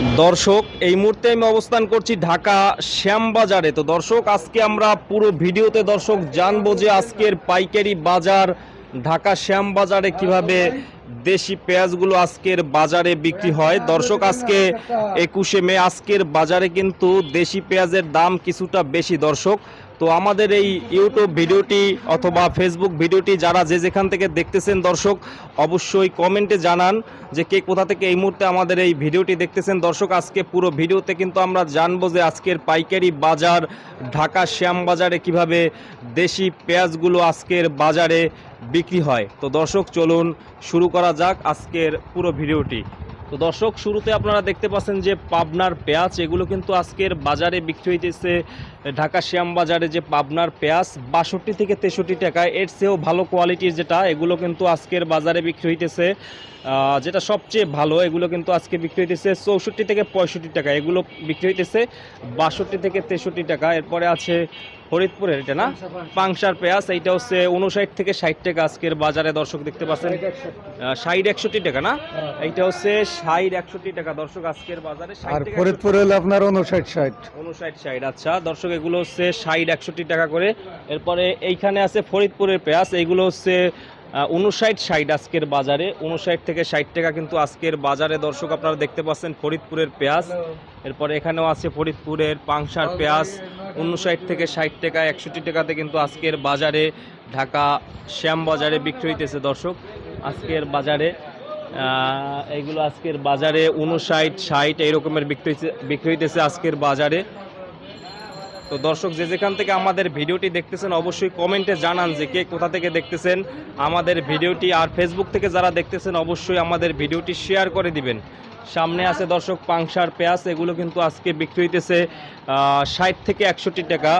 দর্শক, এই মুহূর্তে আমি অবস্থান করছি ঢাকা শ্যামবাজারে। তো দর্শক, আজকে আমরা পুরো ভিডিওতে দর্শক জানব যে আজকের পাইকারি বাজার ঢাকা শ্যামবাজারে কীভাবে দেশি পেঁয়াজগুলো আজকের বাজারে বিক্রি হয়। দর্শক, আজকে একুশে মে, আজকের বাজারে কিন্তু দেশি পেঁয়াজের দাম কিছুটা বেশি। দর্শক তো আমাদের এই ইউটিউব ভিডিওটি অথবা ফেসবুক ভিডিওটি যারা যে যেখান থেকে দেখতেছেন দর্শক, অবশ্যই কমেন্টে জানান যে কে কোথা থেকে এই মুহূর্তে আমাদের এই ভিডিওটি দেখতেছেন। দর্শক, আজকে পুরো ভিডিওতে কিন্তু আমরা জানব যে আজকের পাইকারি বাজার ঢাকা শ্যামবাজারে কীভাবে দেশি পেঁয়াজগুলো আজকের বাজারে বিক্রি হয়। তো দর্শক, চলুন শুরু করা যাক আজকের পুরো ভিডিওটি। তো দর্শক, শুরুতে আপনারা দেখতে পাচ্ছেন যে পাবনার পেঁয়াজ, এগুলো কিন্তু আজকের বাজারে বিক্রি হইতেছে। ঢাকা শ্যাম বাজারে যে পাবনার পেঁয়াজ, বাষট্টি থেকে তেষট্টি টাকা। এর চেয়েও ভালো কোয়ালিটির যেটা, এগুলো কিন্তু আজকের বাজারে বিক্রি হইতেছে। যেটা সবচেয়ে ভালো এগুলো কিন্তু আজকে বিক্রি হইতেছে চৌষট্টি থেকে পঁয়ষট্টি টাকা। এগুলো বিক্রি হইতেছে বাষট্টি থেকে তেষট্টি টাকা। এরপরে আছে ফরিদপুরের এটা না? পাংশার পেঁয়াজ এইটা হচ্ছে উনষাট থেকে ষাট টাকা আজকের বাজারে দর্শক দেখতে পাচ্ছেন। ষাট একষট্টি টাকা না? এইটা হচ্ছে ষাট একষট্টি টাকা দর্শক আজকের বাজারে। আর ফরিদপুর হলে আপনার উনষাট ষাট। উনষাট ষাট আচ্ছা। দর্শক এগুলো হচ্ছে ষাট একষট্টি টাকা করে। এরপরে এইখানে আছে ফরিদপুরের পেঁয়াজ এইগুলো হচ্ছে উনষাট ষাট আজকের বাজারে। উনষাট থেকে ষাট টাকা কিন্তু আজকের বাজারে। দর্শক, আপনারা দেখতে পাচ্ছেন ফরিদপুরের পেঁয়াজ। এরপরে এখানেও আছে ফরিদপুরের পাংশার পেঁয়াজ। উনষাট থেকে ষাট টাকা, একষট্টি টাকাতে কিন্তু আজকের বাজারে ঢাকা শ্যামবাজারে বিক্রি হইতেছে, দর্শক। আজকের বাজারে এগুলো আজকের বাজারে উনষাট ষাট এই রকমের বিক্রি বিক্রি হইতেছে আজকের বাজারে। তো দর্শক, যে যেখান থেকে আমাদের ভিডিওটি দেখতেছেন, অবশ্যই কমেন্টে জানান যে কে কোথা থেকে দেখতেছেন আমাদের ভিডিওটি। আর ফেসবুক থেকে যারা দেখতেছেন, অবশ্যই আমাদের ভিডিওটি শেয়ার করে দিবেন। সামনে আছে দর্শক, পাংশার পেঁয়াজ, এগুলো কিন্তু আজকে বিক্রি হইতেছে ষাট থেকে একষট্টি টাকা।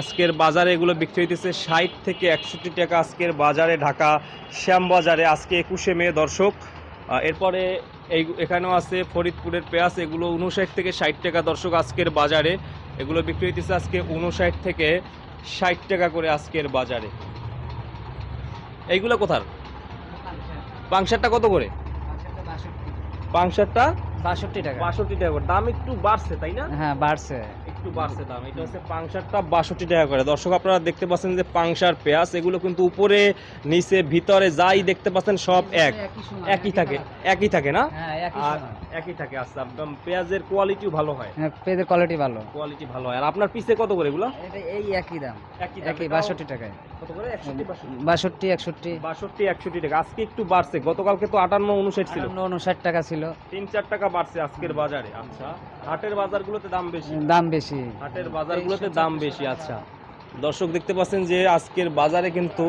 আজকের বাজারে এগুলো বিক্রি হইতেছে ষাট থেকে একষট্টি টাকা। আজকের বাজারে ঢাকা শ্যামবাজারে আজকে একুশে মে, দর্শক। এরপরে এই এখানেও আছে ফরিদপুরের পেঁয়াজ, এগুলো উনষাট থেকে ষাট টাকা দর্শক আজকের বাজারে। এগুলো বিক্রি হইতেছে আজকে উনষাট থেকে ষাট টাকা করে আজকের বাজারে। এইগুলো কোথার? পাংশারটা কত করে? পাংশারটা বাষট্টি টাকা। বাষট্টি টাকা করে। দাম একটু বাড়ছে তাই না? হ্যাঁ বাড়ছে। একটু বাড়ছে দাম। এটা হচ্ছে পাংশারটা বাষট্টি টাকা করে। দর্শক আপনারা দেখতে পাচ্ছেন যে পাংশার পেঁয়াজ এগুলো কিন্তু উপরে নিচে ভিতরে যাই দেখতে পাচ্ছেন সব এক। একই থাকে। একই থাকে না? হ্যাঁ একই আর। একই থাকে আচ্ছা একদম পেঁয়াজের কোয়ালিটিও ভালো হয়। হ্যাঁ পেঁয়াজের কোয়ালিটি ভালো। কোয়ালিটি ভালো হয়। আর আপনার পিসে কত করে এগুলো? এটা এই একই দাম। একই একই বাষট্টি টাকায়। কত করে? বাষট্টি। একষট্টি। বাষট্টি একষট্টি টাকা। আজকে একটু বাড়ছে। গতকালকে তো আটান্ন উনষাট ছিল। উনষাট টাকা ছিল। তিন চার টাকা বাড়ছে আজকের বাজারে। আচ্ছা হাটের বাজারগুলোতে দাম বেশি। দাম বেশি। হাটের বাজারগুলোতে দাম বেশি আচ্ছা। দর্শক দেখতে পাচ্ছেন যে আজকের বাজারে কিন্তু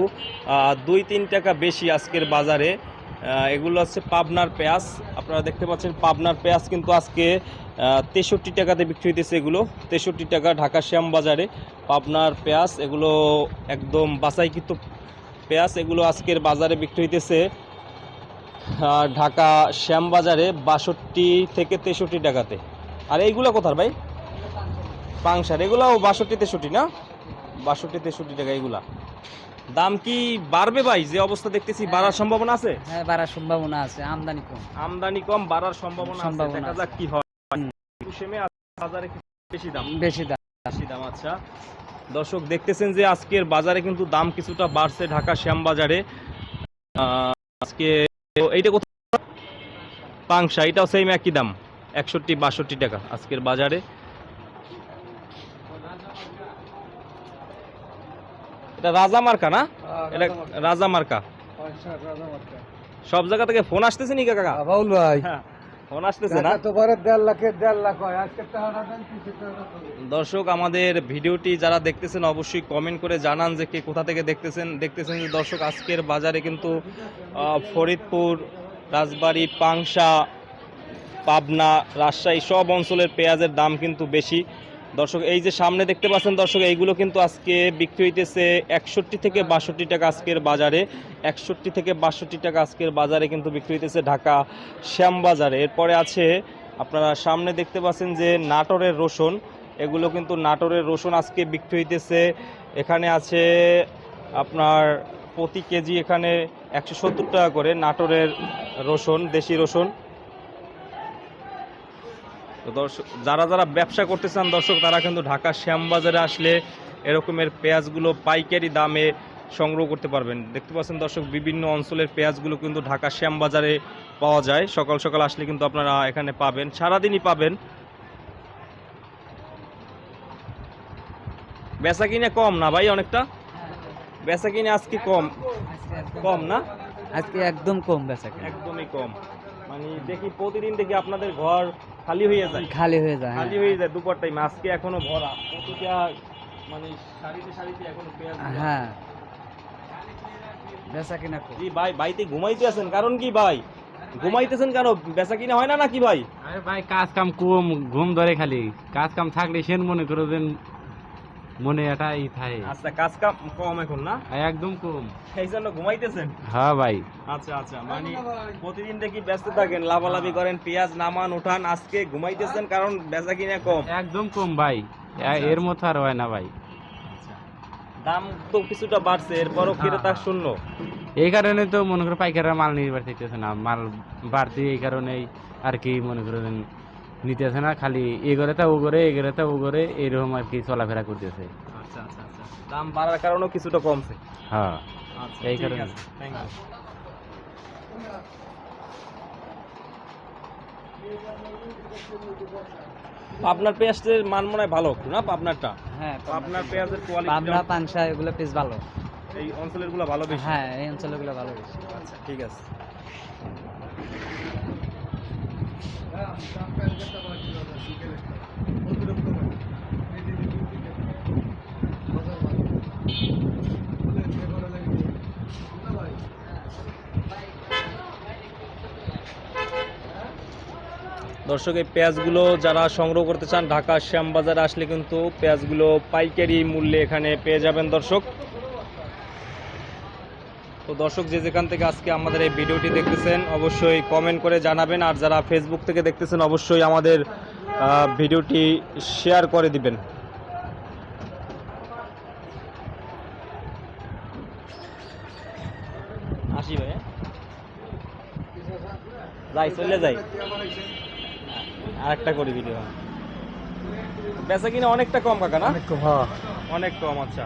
দুই তিন টাকা বেশি আজকের বাজারে। এগুলো হচ্ছে পাবনার পেঁয়াজ। আপনারা দেখতে পাচ্ছেন পাবনার পেঁয়াজ কিন্তু আজকে তেষট্টি টাকাতে বিক্রি হইতেছে এগুলো। তেষট্টি টাকা ঢাকা শ্যাম বাজারে পাবনার পেঁয়াজ। এগুলো একদম বাছাইকৃত পেঁয়াজ। এগুলো আজকের বাজারে বিক্রি হইতেছে ঢাকা শ্যাম বাজারে বাষট্টি থেকে তেষট্টি টাকাতে। আর এইগুলো কোথার ভাই? পাংসার এগুলাও বাষট্টি তেষট্টি না? বাষট্টি তেষট্টি টাকা এগুলা। দাম কি বাড়বে ভাই? যে অবস্থা দেখতেছি বাড়ার সম্ভাবনা আছে? হ্যাঁ বাড়ার সম্ভাবনা আছে আমদানি কম। আমদানি কম বাড়ার সম্ভাবনা আছে। দেখা যাক কি হয়। একুশে মে বাজারে কি বেশি দাম? বেশি দাম। বেশি দাম আচ্ছা। দর্শক দেখতেছেন যে আজকের বাজারে কিন্তু দাম কিছুটা বাড়ছে ঢাকা শ্যাম বাজারে আজকে এইটা কোথায়? পাংশা এটাও সেম একই দাম একষট্টি বাষট্টি টাকা আজকের বাজারে। এটা রাজা মার্কা না? এটা রাজা মার্কা। সব জায়গা থেকে ফোন আসতেছে নি কাকা? বাউল ভাই। হ্যাঁ ফোন আসতেছে না? তো পরে দেড় লাখের দেড় লাখ হয়। আজকে। দর্শক আমাদের ভিডিওটি যারা দেখতেছেন অবশ্যই কমেন্ট করে জানান যে কে কোথা থেকে দেখতেছেন। দেখতেছেন যে দর্শক আজকের বাজারে কিন্তু ফরিদপুর রাজবাড়ি পাংশা পাবনা রাজশাহী সব অঞ্চলের পেঁয়াজের দাম কিন্তু বেশি। দর্শক, এই যে সামনে দেখতে পাচ্ছেন দর্শক, এইগুলো কিন্তু আজকে বিক্রি হইতেছে একষট্টি থেকে বাষট্টি টাকা আজকের বাজারে। একষট্টি থেকে বাষট্টি টাকা আজকের বাজারে কিন্তু বিক্রি হইতেছে ঢাকা শ্যামবাজারে। এরপরে আছে, আপনারা সামনে দেখতে পাচ্ছেন যে নাটোরের রসুন। এগুলো কিন্তু নাটোরের রসুন আজকে বিক্রি হইতেছে। এখানে আছে আপনার প্রতি কেজি এখানে একশো সত্তর টাকা করে নাটোরের রসুন, দেশি রসুন। তো দর্শক যারা যারা ব্যবসা করতে চান দর্শক তারা কিন্তু ঢাকা শ্যামবাজারে আসলে এরকমের পেঁয়াজগুলো পাইকারি দামে সংগ্রহ করতে পারবেন। দেখতে পাচ্ছেন দর্শক বিভিন্ন অঞ্চলের পেঁয়াজগুলো কিন্তু ঢাকা শ্যামবাজারে পাওয়া যায়। সকাল সকাল আসলে কিন্তু আপনারা এখানে পাবেন সারাদিনই পাবেন। বেচা কিনে কম না ভাই অনেকটা? বেচা কিনে আজকে কম? কম না? আজকে একদম কম বেচা কিনা। একদমই কম। মানে দেখি প্রতিদিন দেখি আপনাদের ঘর খালি হয়ে যায়। খালি হয়ে যায় হ্যাঁ। খালি হয়ে। যায় দুপুর টাইম আজকে এখনও ভরা। কতটা মানে সারিতে সারিতে এখনও পেঁয়াজ হ্যাঁ। বেচা কিনা জি ভাই বাইতে ঘুমাইতে আছেন কারণ কি ভাই? ঘুমাইতেছেন কেন? বেচা কিনা হয় না নাকি ভাই? আরে ভাই কাজ কাম কম ঘুম ধরে খালি। কাজ কাম থাকলে সেন মনে করে যে মনে এটা ই থাকে। আচ্ছা কাজ কাম কম এখন না? একদম কম। সেই জন্য ঘুমাইতেছেন? হ্যাঁ ভাই। আচ্ছা আচ্ছা মানে প্রতিদিন দেখি ব্যস্ত থাকেন লাভালাভি করেন পেঁয়াজ নামান উঠান আজকে ঘুমাইতেছেন কারণ বেচা কিনা কম। একদম কম ভাই। এর মতো আর হয় না ভাই। আচ্ছা। দাম তো কিছুটা বাড়ছে এরপরও ক্রেতা শূন্য। এই কারণে তো মনে করো পাইকাররা মাল নির্ভর থাকতেছে না। মাল বাড়তি এই কারণেই আর কি মনে করো যে নিতেছে না খালি এ করে তা ও করে এ করে তা ও করে এরকম আর কি চলাফেরা করতেছে। আচ্ছা আচ্ছা আচ্ছা। দাম বাড়ার কারণেও কিছুটা কমছে। হ্যাঁ আচ্ছা এই কারণে। থ্যাংক ইউ আপনার পেঁয়াজের মান মনে হয় ভালো না আপনারটা হ্যাঁ আপনার পেঁয়াজের পাবনা কোয়ালিটি পানসা এগুলো পিস ভালো। এই অঞ্চলেরগুলো ভালো বেশি? হ্যাঁ এই অঞ্চলগুলো ভালো বেশি। আচ্ছা ঠিক আছে। দর্শক, এই পেঁয়াজগুলো যারা সংগ্রহ করতে চান ঢাকা শ্যামবাজারে আসলে কিন্তু পেঁয়াজগুলো পাইকারি মূল্যে এখানে পেয়ে যাবেন দর্শক। তো দর্শক যে যেখান থেকে আজকে আমাদের এই ভিডিওটি দেখতেছেন অবশ্যই কমেন্ট করে জানাবেন। আর যারা ফেসবুক থেকে দেখতেছেন অবশ্যই আমাদের ভিডিওটি শেয়ার করে দিবেন। আসি ভাই হ্যাঁ? যাই চলে যাই। আরেকটা করি ভিডিও বেচা কিনা অনেকটা কম কাকা না? অনেক কম, হ্যাঁ। আচ্ছা।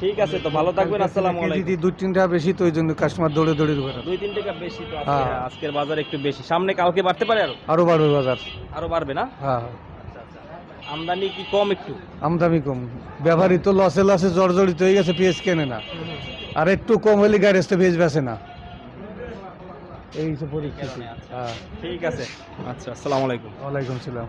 ঠিক আছে তো ভালো থাকবেন আসসালামু আলাইকুম। দিয়ে দুই তিনটা বেশি তো ওই জন্য কাস্টমার দৌড়ে দৌড়ে দুই তিন টাকা বেশি তো আজকে হ্যাঁ। আজকের বাজার একটু বেশি। সামনে কালকে বাড়তে পারে আরও? আরও বাড়বে বাজার। আরও বাড়বে না? হ্যাঁ। আচ্ছা আচ্ছা। আমদানি কি কম একটু? আমদানি কম। ব্যবহারী তো লসে লসে জর্জরিত হয়ে গেছে পেঁয়াজ কেনে না। আর একটু কম হলে গ্যারেজটা পেঁয়াজ বেছে না। এই হচ্ছে পরিস্থিতি। আচ্ছা। হ্যাঁ। ঠিক আছে। আচ্ছা আসসালামু আলাইকুম। ওয়ালাইকুম সালাম।